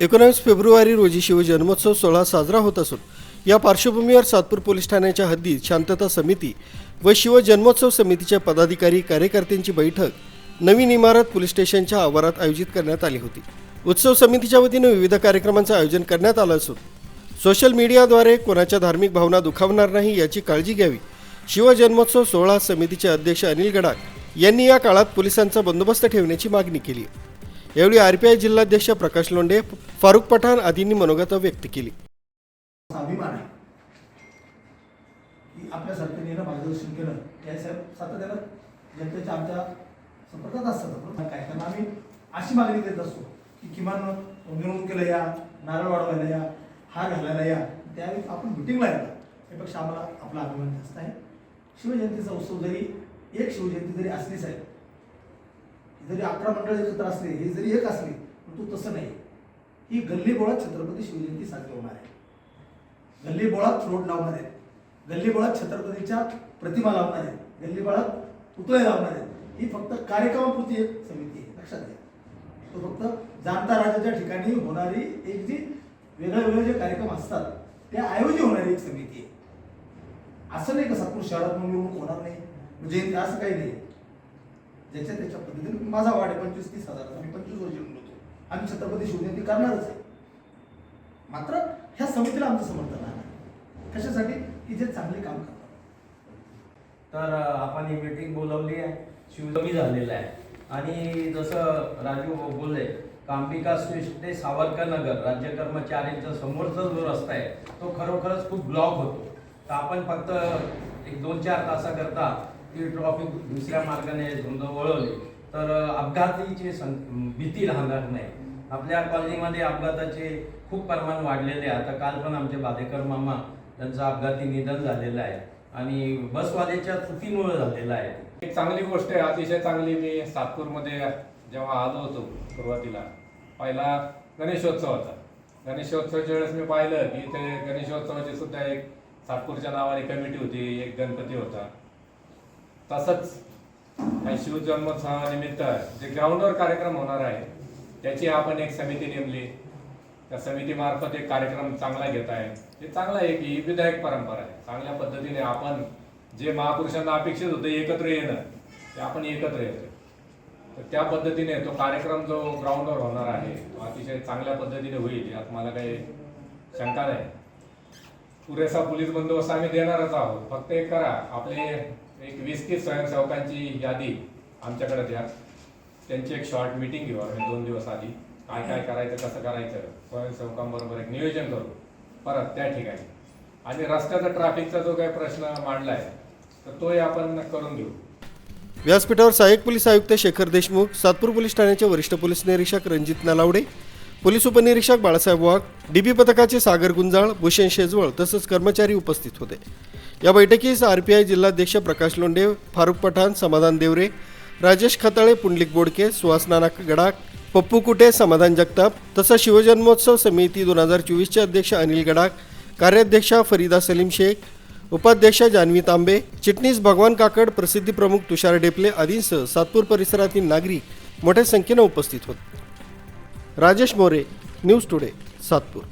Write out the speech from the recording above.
एकोणावीस फेब्रुवारी रोजी शिवजन्मोत्सव सोहळा साजरा होत असून या पार्श्वभूमीवर सातपूर पोलीस ठाण्याच्या हद्दीत शांतता समिती व शिवजन्मोत्सव समितीच्या पदाधिकारी कार्यकर्त्यांची बैठक नवीन इमारत पोलीस स्टेशनच्या आवारात आयोजित करण्यात आली होती. उत्सव समितीच्या वतीनं विविध कार्यक्रमांचं आयोजन करण्यात आलं असून सोशल मीडियाद्वारे कोणाच्या धार्मिक भावना दुखावणार नाही याची काळजी घ्यावी. शिवजन्मोत्सव सोहळा समितीचे अध्यक्ष अनिल गडाख यांनी या काळात पोलिसांचा बंदोबस्त ठेवण्याची मागणी केली यावेळी आरपीआय जिल्हाध्यक्ष प्रकाश लोंढे फारुख पठाण आदींनी मनोगत व्यक्त केली. अभिमान आहे की आपल्या सरकारने मार्गदर्शन केलं. त्यासाहेब सातत्यानं जनतेच्या आमच्या संपर्कात असतात. आपण काय कारण आम्ही अशी मागणी देत असतो की किमान मिरवणुकीला या नारळ वाढवायला या हार घालायला या. त्यावेळी आपण मिटिंगला यायला यापेक्षा आम्हाला आपला अभिमान जास्त आहे. शिवजयंतीचा उत्सव जरी एक शिवजयंती जरी असलीच आहे जरी अकरा मंडळ एकत्र असले हे जरी एक असले परंतु तसं नाही. ही गल्ली बोळात छत्रपती शिवजयंती साजरी होणार आहे. गल्ली बोळात रोड लावणार आहेत गल्ली बोळात छत्रपतीच्या प्रतिमा लावणार आहेत गल्ली बोळात पुतळे लावणार आहेत ही फक्त कार्यक्रमापुरती एक समिती आहे. लक्षात घ्या. तो फक्त जाणता राजाच्या ठिकाणी होणारी एक जी वेगळे वेगळे जे कार्यक्रम असतात त्या ऐवजी होणारी एक समिती आहे. असं नाही का सातपूर शहरात निवडणूक होणार नाही. म्हणजे असं काही नाही. ज्याच्या त्याच्या पद्धतीने माझा वाढ आहे पंचवीस तीस हजार. आम्ही पंचवीस वर्ष निवडून होतो. आम्ही छत्रपती शिवजयंती करणारच आहे. मात्र ह्या समितीला आमचं समर्थन आहे. कशासाठी? की जे चांगले काम करतात. तर आपण ही मीटिंग बोलवली आहे. शिवजमी झालेला आहे. आणि जसं राजू बोलले कांबिका स्वीट ते सावरकर नगर राज्य कर्मचाऱ्यांचा समोरचा जो रस्ता आहे तो खरोखरच खूप ब्लॉक होतो. तर आपण फक्त एक दोन चार तासाकरता ती ट्रॉफिक दुसऱ्या मार्गाने धुंद वळवली तर अपघातीची भीती राहणार नाही. आपल्या कॉलनीमध्ये अपघाताचे खूप प्रमाण वाढलेले आहे. आता काल पण आमचे बादेकर मामा त्यांचं अपघाती निधन झालेलं आहे आणि बसवाल्याच्या चुकीमुळे झालेलं आहे. एक चांगली गोष्ट आहे. अतिशय चांगली मी सातपूरमध्ये जेव्हा आलो होतो सुरुवातीला पहिला गणेशोत्सव होता. गणेशोत्सवाच्या वेळेस मी पाहिलं की ते गणेशोत्सवाची सुद्धा एक सातपूरच्या नावाने कमिटी होती. एक गणपती होता. तसंच शिवजन्मोत्सवानिमित्त जे ग्राउंडवर कार्यक्रम होणार आहे त्याची आपण एक समिती नेमली. त्या समितीमार्फत एक कार्यक्रम चांगला घेत आहे. हे चांगला आहे की ही विधायक परंपरा आहे. चांगल्या पद्धतीने आपण जे महापुरुषांना अपेक्षित होतं एकत्र येणं ते आपण एकत्र येतो तर त्या पद्धतीने तो कार्यक्रम जो ग्राउंडवर होणार आहे तो अतिशय चांगल्या पद्धतीने होईल यात मला काही शंका नाही. पुरेसा पोलीस बंदोबस्त आम्ही देणारच आहोत. फक्त एक करा आपले एक वीस तीस स्वयंसेवकांची यादी आमच्याकडे द्या. त्यांची एक शॉर्ट मिटिंग घेऊ आम्ही दोन दिवस आधी. काय काय करायचं कसं करायचं स्वयंसेवकांबरोबर एक नियोजन करू. परत त्या ठिकाणी. आणि रस्त्याचा ट्रॅफिकचा जो काही प्रश्न मांडलाय तर तोही आपण करून घेऊ. व्यासपीठावर सहाय्यक पोलीस आयुक्त शेखर देशमुख सातपूर पोलीस ठाण्याचे वरिष्ठ पोलीस निरीक्षक रणजित नलावडे पोलीस उपनिरीक्षक बाळासाहेब वाघ डीबी पथकाचे सागर गुंजाळ भूषण शेजवळ तसंच कर्मचारी उपस्थित होते. या बैठकीस आर पी आय जिल्हाध्यक्ष प्रकाश लोंढे फारुख पठाण समाधान देवरे राजेश खताळे पुंडलिक बोडके सुहास नाना गडाख पप्पू कुटे समाधान जगताप तसंच शिवजन्मोत्सव समिती दोन हजार चोवीसचे अध्यक्ष अनिल गडाख कार्याध्यक्षा फरीदा सलीम शेख उपाध्यक्ष जान्हवी तांबे चिटणीस भगवान काकड प्रसिद्धी प्रमुख तुषार डेपले आदींसह सातपूर परिसरातील नागरिक मोठ्या संख्येनं उपस्थित होते. Rajesh More news today Satpur.